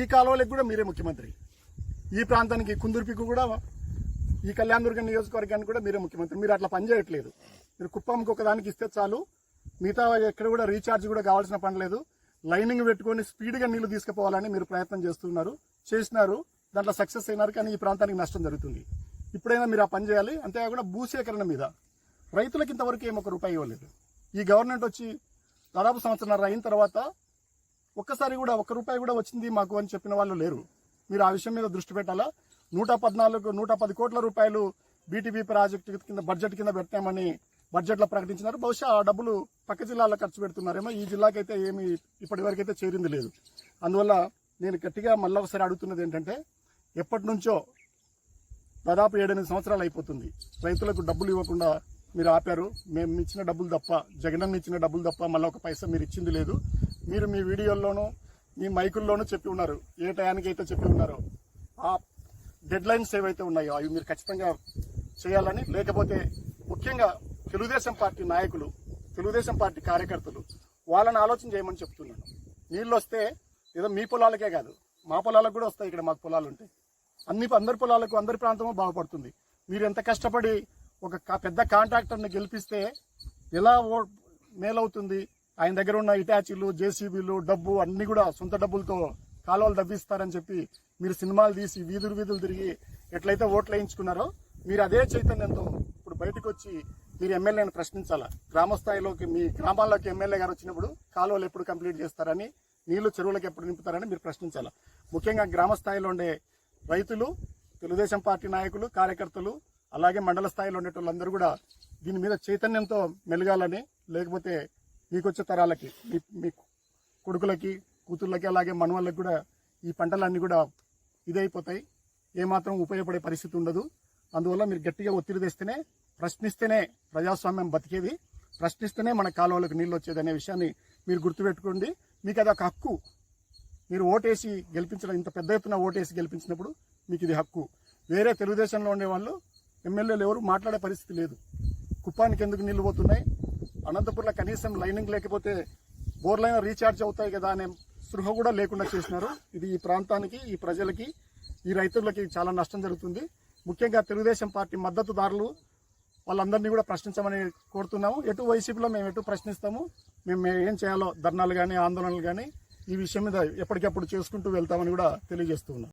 ఈ కాలువలకు కూడా మీరే ముఖ్యమంత్రి. ఈ ప్రాంతానికి కుందుర్పికి కూడా ఈ కళ్యాణదుర్గం నియోజకవర్గానికి కూడా మీరే ముఖ్యమంత్రి. మీరు అట్లా పని చేయట్లేదు. మీరు కుప్పంకి ఒకదానికి ఇస్తే చాలు. మిగతా ఎక్కడ కూడా రీఛార్జ్ కూడా కావాల్సిన పని లేదు. లైనింగ్ పెట్టుకొని స్పీడ్గా నీళ్ళు తీసుకుపోవాలని మీరు ప్రయత్నం చేస్తున్నారు చేసినారు. దాంట్లో సక్సెస్ అయినారు కానీ ఈ ప్రాంతానికి నష్టం జరుగుతుంది. ఇప్పుడైనా మీరు ఆ పని చేయాలి. అంతేకాకుండా భూసేకరణ మీద. రైతులకు ఇంతవరకు ఏం ఒక రూపాయి ఇవ్వలేదు. ఈ గవర్నమెంట్ వచ్చి దాదాపు సంవత్సరాలు అయిన తర్వాత ఒక్కసారి కూడా ఒక్క రూపాయి కూడా వచ్చింది మాకు అని చెప్పిన వాళ్ళు లేరు. మీరు ఆ విషయం మీద దృష్టి పెట్టాలా? నూట పద్నాలుగు నూట పది కోట్ల రూపాయలు బీటీపీ ప్రాజెక్టు కింద బడ్జెట్ కింద పెట్టామని బడ్జెట్లో ప్రకటించినారు. బహుశా ఆ డబ్బులు పక్క జిల్లాలో ఖర్చు పెడుతున్నారేమో. ఈ జిల్లాకైతే ఏమి ఇప్పటి వరకైతే చేరింది లేదు. అందువల్ల నేను గట్టిగా మళ్ళీ ఒకసారి అడుగుతున్నది ఏంటంటే ఎప్పటి నుంచో దాదాపు ఏడెనిమిది సంవత్సరాలు అయిపోతుంది. రైతులకు డబ్బులు ఇవ్వకుండా మీరు ఆపారు. మేము ఇచ్చిన డబ్బులు తప్ప జగనన్న ఇచ్చిన డబ్బులు తప్ప మళ్ళీ ఒక పైసా మీరు ఇచ్చింది లేదు. మీరు మీ వీడియోల్లోనూ మీ మైకుల్లోనూ చెప్పి ఉన్నారు. ఏ టయానికి అయితే చెప్పి ఉన్నారో ఆ డెడ్ లైన్స్ ఏవైతే ఉన్నాయో అవి మీరు ఖచ్చితంగా చేయాలని లేకపోతే ముఖ్యంగా తెలుగుదేశం పార్టీ నాయకులు తెలుగుదేశం పార్టీ కార్యకర్తలు వాళ్ళని ఆలోచన చేయమని చెప్తున్నాను. నీళ్ళు వస్తే ఏదో మీ పొలాలకే కాదు మా పొలాలకు కూడా వస్తాయి ఇక్కడ మాకు పొలాలు ఉంటాయి అన్ని అందరి పొలాలకు అందరి ప్రాంతము బాగుపడుతుంది. మీరు ఎంత కష్టపడి ఒక పెద్ద కాంట్రాక్టర్ని గెలిపిస్తే ఎలా ఓ- మేలవుతుంది? ఆయన దగ్గర ఉన్న ఇటాచీలు జేసీబీలు డబ్బు అన్ని కూడా సొంత డబ్బులతో కాలువలు దబ్బిస్తారని చెప్పి మీరు సినిమాలు తీసి వీధులు వీధులు తిరిగి ఎట్లయితే ఓట్లు వేయించుకున్నారో మీరు అదే చైతన్యంతో ఇప్పుడు బయటకు వచ్చి మీరు ఎమ్మెల్యేని ప్రశ్నించాలా? గ్రామ స్థాయిలోకి మీ గ్రామాల్లోకి ఎమ్మెల్యే గారు వచ్చినప్పుడు కాలువలు ఎప్పుడు కంప్లీట్ చేస్తారని నీళ్ళు చెరువులకు ఎప్పుడు నింపుతారని మీరు ప్రశ్నించాలా? ముఖ్యంగా గ్రామ స్థాయిలో ఉండే రైతులు తెలుగుదేశం పార్టీ నాయకులు కార్యకర్తలు అలాగే మండల స్థాయిలో ఉండేటోళ్ళందరూ కూడా దీని మీద చైతన్యంతో మెలగాలని లేకపోతే మీకు వచ్చే తరాలకి మీ మీ కొడుకులకి కూతుర్లకి అలాగే మనవాళ్ళకి కూడా ఈ పంటలన్నీ కూడా ఇదైపోతాయి. ఏమాత్రం ఉపయోగపడే పరిస్థితి ఉండదు. అందువల్ల మీరు గట్టిగా ఒత్తిడి తెస్తేనే ప్రశ్నిస్తేనే ప్రజాస్వామ్యం బతికేది. ప్రశ్నిస్తేనే మన కాలువలకు నీళ్ళు వచ్చేది అనే విషయాన్ని మీరు గుర్తుపెట్టుకోండి. మీకు అది ఒక హక్కు. మీరు ఓటేసి గెలిపించడం ఇంత పెద్ద ఎత్తున ఓటేసి గెలిపించినప్పుడు మీకు ఇది హక్కు. వేరే తెలుగుదేశంలో ఉండేవాళ్ళు ఎమ్మెల్యేలు ఎవరు మాట్లాడే పరిస్థితి లేదు. కుప్పానికి ఎందుకు నీళ్ళు పోతున్నాయి? అనంతపురంలో కనీసం లైనింగ్ లేకపోతే బోర్లైన రీఛార్జ్ అవుతాయి కదా అనే సృహ కూడా లేకుండా చేసినారు. ఇది ఈ ప్రాంతానికి ఈ ప్రజలకి ఈ రైతులకి చాలా నష్టం జరుగుతుంది. ముఖ్యంగా తెలుగుదేశం పార్టీ మద్దతుదారులు వాళ్ళందరినీ కూడా ప్రశ్నించమని కోరుతున్నాము. ఎటు వైసీపీలో మేము ఎటు ప్రశ్నిస్తాము మేము ఏం చేయాలో ధర్నాలు కానీ ఆందోళనలు కానీ ఈ విషయం మీద ఎప్పటికప్పుడు చేసుకుంటూ వెళ్తామని కూడా తెలియజేస్తున్నాం